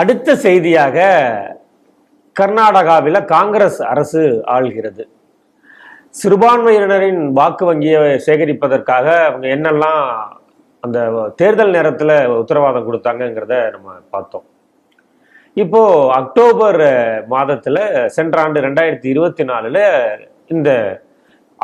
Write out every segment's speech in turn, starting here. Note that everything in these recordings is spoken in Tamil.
அடுத்த செய்தியாக கர்நாடகாவில் காங்கிரஸ் அரசு ஆள்கிறது. சிறுபான்மையினரின் வாக்கு வங்கியை சேகரிப்பதற்காக அவங்க என்னெல்லாம் அந்த தேர்தல் நேரத்தில் உத்தரவாதம் கொடுத்தாங்கங்கிறத நம்ம பார்த்தோம். இப்போ அக்டோபர் மாதத்தில் சென்ற ஆண்டு ரெண்டாயிரத்தி இருபத்தி நாலில் இந்த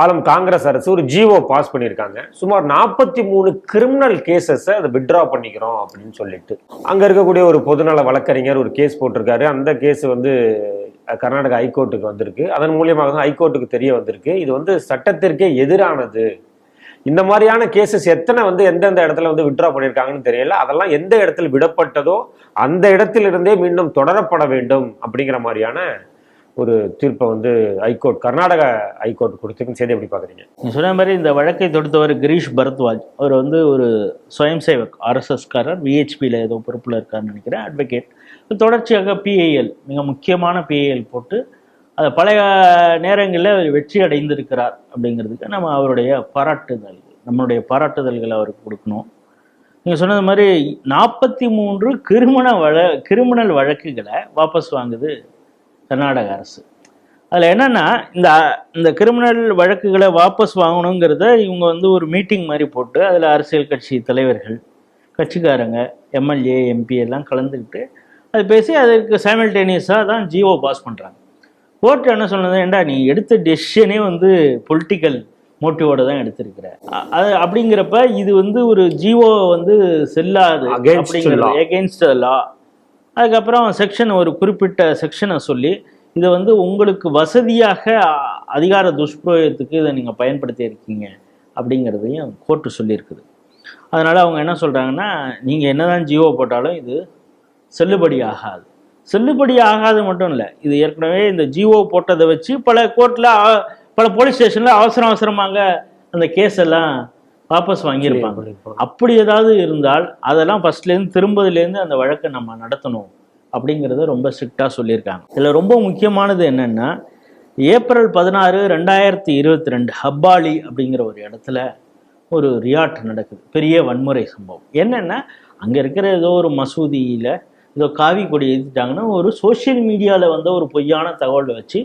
ஆலம் காங்கிரஸ் அரசு ஒரு ஜிஓ பாஸ் பண்ணியிருக்காங்க. சுமார் நாற்பத்தி மூணு கிரிமினல் கேசஸை அதை விட்ரா பண்ணிக்கிறோம் அப்படின்னு சொல்லிட்டு. அங்கே இருக்கக்கூடிய ஒரு பொதுநல வழக்கறிஞர் ஒரு கேஸ் போட்டிருக்காரு. அந்த கேஸ் வந்து கர்நாடக ஹைகோர்ட்டுக்கு வந்திருக்கு. அதன் மூலியமாக தான் ஹைகோர்ட்டுக்கு தெரிய வந்திருக்கு. இது வந்து சட்டத்திற்கே எதிரானது. இந்த மாதிரியான கேசஸ் எத்தனை வந்து எந்தெந்த இடத்துல வந்து விட்ரா பண்ணியிருக்காங்கன்னு தெரியல. அதெல்லாம் எந்த இடத்தில் விடப்பட்டதோ அந்த இடத்திலிருந்தே மீண்டும் தொடரப்பட வேண்டும் அப்படிங்கிற மாதிரியான ஒரு தீர்ப்பை வந்து ஹைகோர்ட் கர்நாடக ஹைகோர்ட் கொடுத்துருக்குன்னு செய்தி எப்படி பார்க்குறீங்க? நீங்கள் சொன்ன மாதிரி இந்த வழக்கை தொடுத்தவர் கிரீஷ் பரத்வாஜ். அவர் வந்து ஒரு சுயம் சேவக் ஆர்எஸ்எஸ்காரர் விஹெச்பியில் ஏதோ பொறுப்பில் இருக்காருன்னு நினைக்கிறேன் அட்வொகேட் தொடர்ச்சியாக பிஐஎல் மிக முக்கியமான பிஐஎல் போட்டு அது பழைய நேரங்களில் வெற்றி அடைந்திருக்கிறார் அப்படிங்கிறதுக்கு நம்ம அவருடைய பாராட்டுதல் நம்மளுடைய பாராட்டுதல்களை அவருக்கு கொடுக்கணும். நீங்கள் சொன்னது மாதிரி நாற்பத்தி மூன்று கிரிமின வழ கிரிமினல் வழக்குகளை வாபஸ் வாங்குது கர்நாடக அரசு. அதில் என்னன்னா இந்த இந்த கிரிமினல் வழக்குகளை வாபஸ் வாங்கணுங்கிறத இவங்க வந்து ஒரு மீட்டிங் மாதிரி போட்டு அதில் அரசியல் கட்சி தலைவர்கள் கட்சிக்காரங்க எம்எல்ஏ எம்பி எல்லாம் கலந்துக்கிட்டு அது பேசி அதற்கு சைமல்டேனியஸாக தான் ஜிஓ பாஸ் பண்ணுறாங்க கோர்ட் என்ன சொன்னது? ஏண்டா நீ எடுத்த டெசிஷனே வந்து பொலிட்டிக்கல் மோட்டிவோட தான் எடுத்திருக்கிற. அது அப்படிங்கிறப்ப இது வந்து ஒரு ஜிஓ வந்து செல்லாது. எகென்ஸ்ட் லா அதுக்கப்புறம் செக்ஷன் ஒரு குறிப்பிட்ட செக்ஷனை சொல்லி இதை வந்து உங்களுக்கு வசதியாக அதிகார துஷ்பிரயோகத்துக்கு இதை நீங்கள் பயன்படுத்தி இருக்கீங்க அப்படிங்கிறதையும் கோர்ட்டு சொல்லியிருக்குது. அதனால் அவங்க என்ன சொல்கிறாங்கன்னா நீங்கள் என்னதான் ஜியோ போட்டாலும் இது செல்லுபடி ஆகாது. செல்லுபடி ஆகாது மட்டும் இல்லை இது ஏற்கனவே இந்த ஜியோ போட்டதை வச்சு பல கோர்ட்டில் பல போலீஸ் ஸ்டேஷனில் அவசரம் அவசரமாக அந்த கேஸ் எல்லாம் வாபஸ் வாங்கியிருப்பாங்க. அப்படி ஏதாவது இருந்தால் அதெல்லாம் ஃபர்ஸ்ட்லேருந்து திரும்பதுலேருந்து அந்த வழக்கை நம்ம நடத்தணும் அப்படிங்கிறத ரொம்ப ஸ்ட்ரிக்டாக சொல்லியிருக்காங்க. இதில் ரொம்ப முக்கியமானது என்னென்னா ஏப்ரல் பதினாறு ரெண்டாயிரத்தி இருபத்தி ரெண்டு ஹப்பாலி அப்படிங்கிற ஒரு இடத்துல ஒரு ரியாட் நடக்குது. பெரிய வன்முறை சம்பவம். என்னென்னா அங்கே இருக்கிற ஏதோ ஒரு மசூதியில் ஏதோ காவி கொடி ஏற்றிட்டாங்கன்னா ஒரு சோஷியல் மீடியாவில் வந்த ஒரு பொய்யான தகவலை வச்சு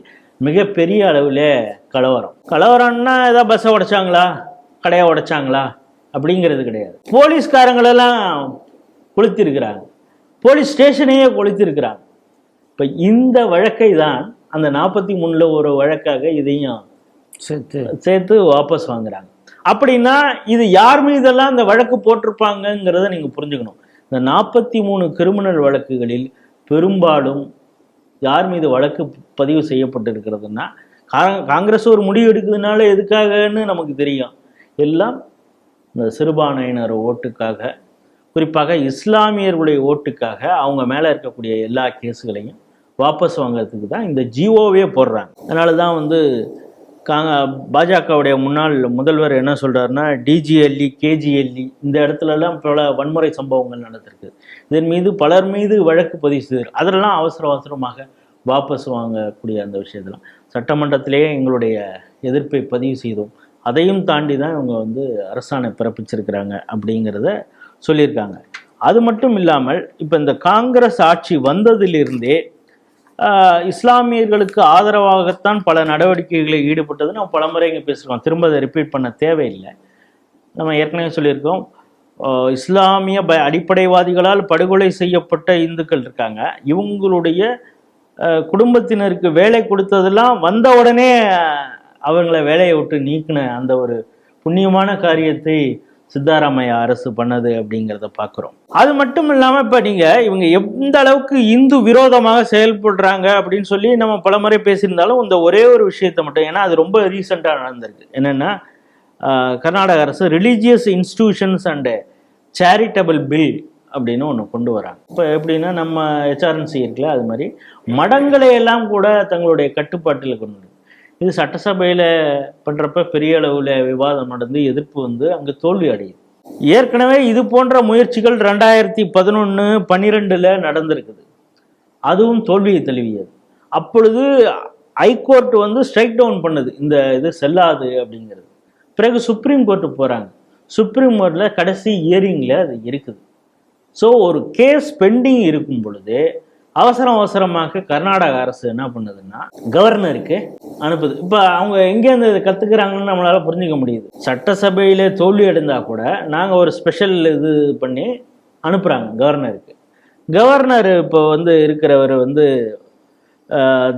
மிகப்பெரிய அளவில் கலவரம். கலவரம்னா ஏதாவது பஸ்ஸை உடைச்சாங்களா? கடையை உடைச்சாங்களா? அப்படிங்கிறது கிடையாது. போலீஸ்காரங்களெல்லாம் கொளுத்திருக்கிறாங்க. போலீஸ் ஸ்டேஷனையே கொளுத்திருக்கிறாங்க. இப்போ இந்த வழக்கை தான் அந்த நாற்பத்தி மூணில் ஒரு வழக்காக இதையும் சேர்த்து சேர்த்து வாபஸ் வாங்குறாங்க. அப்படின்னா இது யார் மீதெல்லாம் இந்த வழக்கு போட்டிருப்பாங்கங்கிறத நீங்கள் புரிஞ்சுக்கணும். இந்த நாற்பத்தி மூணு கிரிமினல் வழக்குகளில் பெரும்பாலும் யார் மீது வழக்கு பதிவு செய்யப்பட்டிருக்கிறதுனா கா- காங்கிரஸ் ஒரு முடிவு எடுக்குதுனால எதுக்காகன்னு நமக்கு தெரியும். எல்லாம் இந்த சிறுபான்மையினர் ஓட்டுக்காக குறிப்பாக இஸ்லாமியர்களுடைய ஓட்டுக்காக அவங்க மேலே இருக்கக்கூடிய எல்லா கேஸுகளையும் வாபஸ் வாங்குறதுக்கு தான் இந்த ஜிஓவே போடுறாங்க. அதனால தான் வந்து காங்க பாஜகவுடைய முன்னாள் முதல்வர் என்ன சொல்றாருன்னா டிஜிஎல்இ கேஜிஎல்இ இந்த இடத்துலலாம் பல வன்முறை சம்பவங்கள் நடந்திருக்கு. இதன் மீது பலர் மீது வழக்கு பதிவு செய்தார். அதெல்லாம் அவசர அவசரமாக வாபஸ் வாங்கக்கூடிய அந்த விஷயத்தெல்லாம் சட்டமன்றத்திலேயே எங்களுடைய எதிர்ப்பை பதிவு செய்தோம். அதையும் தாண்டி தான் இவங்க வந்து அரசாணை பிறப்பிச்சிருக்கிறாங்க அப்படிங்கிறத சொல்லியிருக்காங்க. அது மட்டும் இல்லாமல் இப்போ இந்த காங்கிரஸ் ஆட்சி வந்ததிலிருந்தே இஸ்லாமியர்களுக்கு ஆதரவாகத்தான் பல நடவடிக்கைகளில் ஈடுபட்டது நம்ம பலமுறை இங்கே பேசுகிறோம் திரும்ப அதை ரிப்பீட் பண்ண தேவையில்லை. நம்ம ஏற்கனவே சொல்லியிருக்கோம் இஸ்லாமிய ப அடிப்படைவாதிகளால் படுகொலை செய்யப்பட்ட இந்துக்கள் இருக்காங்க. இவங்களுடைய குடும்பத்தினருக்கு வேலை கொடுத்ததெல்லாம் வந்த உடனே அவங்கள வேலையை விட்டு நீக்கின அந்த ஒரு புண்ணியமான காரியத்தை சித்தாராமையா அரசு பண்ணது அப்படிங்கிறத பார்க்குறோம் அது மட்டும் இல்லாமல் இப்போ நீங்கள் இவங்க எந்த அளவுக்கு இந்து விரோதமாக செயல்படுறாங்க அப்படின்னு சொல்லி நம்ம பலமுறை பேசியிருந்தாலும் இந்த ஒரே ஒரு விஷயத்தை மட்டும் ஏன்னா அது ரொம்ப ரீசெண்டாக நடந்திருக்கு. என்னென்னா கர்நாடக அரசு religious institutions and charitable bill அப்படின்னு ஒன்று கொண்டு வராங்க. இப்போ எப்படின்னா நம்ம ஹெச்ஆர்என்சி இருக்குல்ல அது மாதிரி மடங்களை எல்லாம் கூட தங்களுடைய கட்டுப்பாட்டில் கொண்டு இது சட்டசபையில் பண்ணுறப்ப பெரிய அளவில் விவாதம் நடந்து எதிர்ப்பு வந்து அங்கே தோல்வி அடையுது. ஏற்கனவே இது போன்ற முயற்சிகள் ரெண்டாயிரத்தி பதினொன்று பன்னிரெண்டில் நடந்திருக்குது. அதுவும் தோல்வியை தழுவியது. அப்பொழுது ஹைகோர்ட் வந்து ஸ்ட்ரைக் டவுன் பண்ணுது. இந்த இது செல்லாது அப்படிங்கிறது. பிறகு சுப்ரீம் கோர்ட்டு போகிறாங்க சுப்ரீம் கோர்ட்டில் கடைசி இயரிங்கில் அது இருக்குது. ஸோ ஒரு கேஸ் பெண்டிங் இருக்கும் பொழுது அவசரம் அவசரமாக கர்நாடக அரசு என்ன பண்ணுதுன்னா கவர்னருக்கு அனுப்புது. இப்போ அவங்க எங்கேருந்து இதை கற்றுக்குறாங்கன்னு நம்மளால் புரிஞ்சுக்க முடியுது. சட்டசபையிலே தோல்வி அடைந்தால் கூட நாங்கள் ஒரு ஸ்பெஷல் இது பண்ணி அனுப்புகிறாங்க கவர்னருக்கு கவர்னர் இப்போ வந்து இருக்கிறவர் வந்து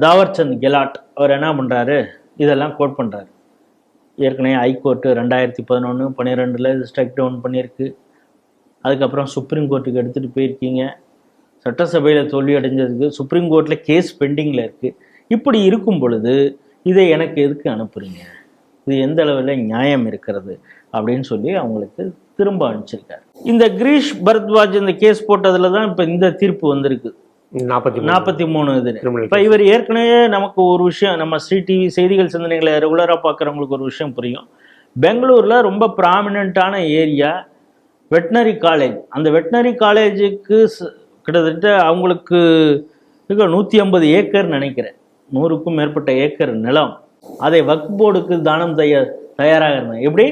தாவர்சந்த் கெலாட். அவர் என்ன பண்ணுறாரு இதெல்லாம் கோட் பண்ணுறாரு ஏற்கனவே ஹைகோர்ட்டு ரெண்டாயிரத்தி பதினொன்று பன்னிரெண்டில் ஸ்ட்ரைக் டவுன் பண்ணியிருக்கு. அதுக்கப்புறம் சுப்ரீம் கோர்ட்டுக்கு எடுத்துகிட்டு போயிருக்கீங்க. சட்டசபையில் தோல்வி அடைஞ்சதுக்கு சுப்ரீம் கோர்ட்டில் கேஸ் பெண்டிங்கில் இருக்குது இப்படி இருக்கும் பொழுது இதை எனக்கு எதுக்கு அனுப்புறீங்க? இது எந்த அளவில் நியாயம் இருக்கிறது? அப்படின்னு சொல்லி அவங்களுக்கு திரும்ப அனுப்பிச்சிருக்காரு. இந்த கிரீஷ் பரத்வாஜ் இந்த கேஸ் போட்டதில் தான் இப்போ இந்த தீர்ப்பு வந்திருக்கு. நாற்பத்தி நாற்பத்தி மூணு இது. இப்போ இவர் ஏற்கனவே நமக்கு ஒரு விஷயம் நம்ம ஸ்ரீ டிவி செய்திகள் சிந்தனைகளை ரெகுலராக பார்க்குறவங்களுக்கு ஒரு விஷயம் புரியும். பெங்களூரில் ரொம்ப ப்ராமினண்ட்டான ஏரியா வெட்டினரி காலேஜ் அந்த வெட்டினரி காலேஜுக்கு கிட்டத்தட்ட அவங்களுக்கு நூற்றி ஐம்பது ஏக்கர் நினைக்கிறேன். நூறுக்கும் மேற்பட்ட ஏக்கர் நிலம். அதை வக்ஃப் போர்டுக்கு தானம் செய்ய தயாராக இருந்தாங்க. எப்படி?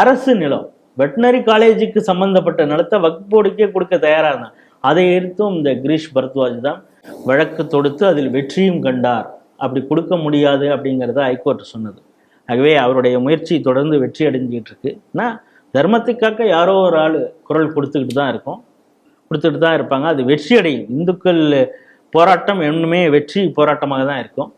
அரசு நிலம். வெட்டினரி காலேஜுக்கு சம்மந்தப்பட்ட நிலத்தை வக்ஃப் போர்டுக்கே கொடுக்க தயாராக இருந்தாங்க. அதை எடுத்தும் இந்த கிரீஷ் பரத்வாஜ் தான் வழக்கு தொடுத்து அதில் வெற்றியும் கண்டார். அப்படி கொடுக்க முடியாது அப்படிங்கிறத ஹைகோர்ட் சொன்னது. ஆகவே அவருடைய முயற்சி தொடர்ந்து வெற்றி அடைஞ்சிக்கிட்டு இருக்கு. ஏன்னா தர்மத்துக்காக யாரோ ஒரு ஆள் குரல் கொடுத்துக்கிட்டு தான் இருக்கும். கொடுத்துட்டு தான் இருப்பாங்க. அது வெற்றி அடையும். இந்துக்கள் போராட்டம் இன்னுமே வெற்றி போராட்டமாக தான் இருக்கும்.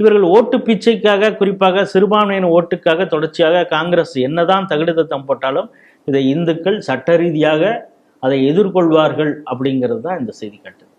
இவர்கள் ஓட்டு பிச்சைக்காக குறிப்பாக சிறுபான்மையின் ஓட்டுக்காக தொடர்ச்சியாக காங்கிரஸ் என்னதான் தகுடுதத்தம் போட்டாலும் இதை இந்துக்கள் சட்ட ரீதியாக அதை எதிர்கொள்வார்கள் அப்படிங்கிறது தான் இந்த செய்தி காட்டுது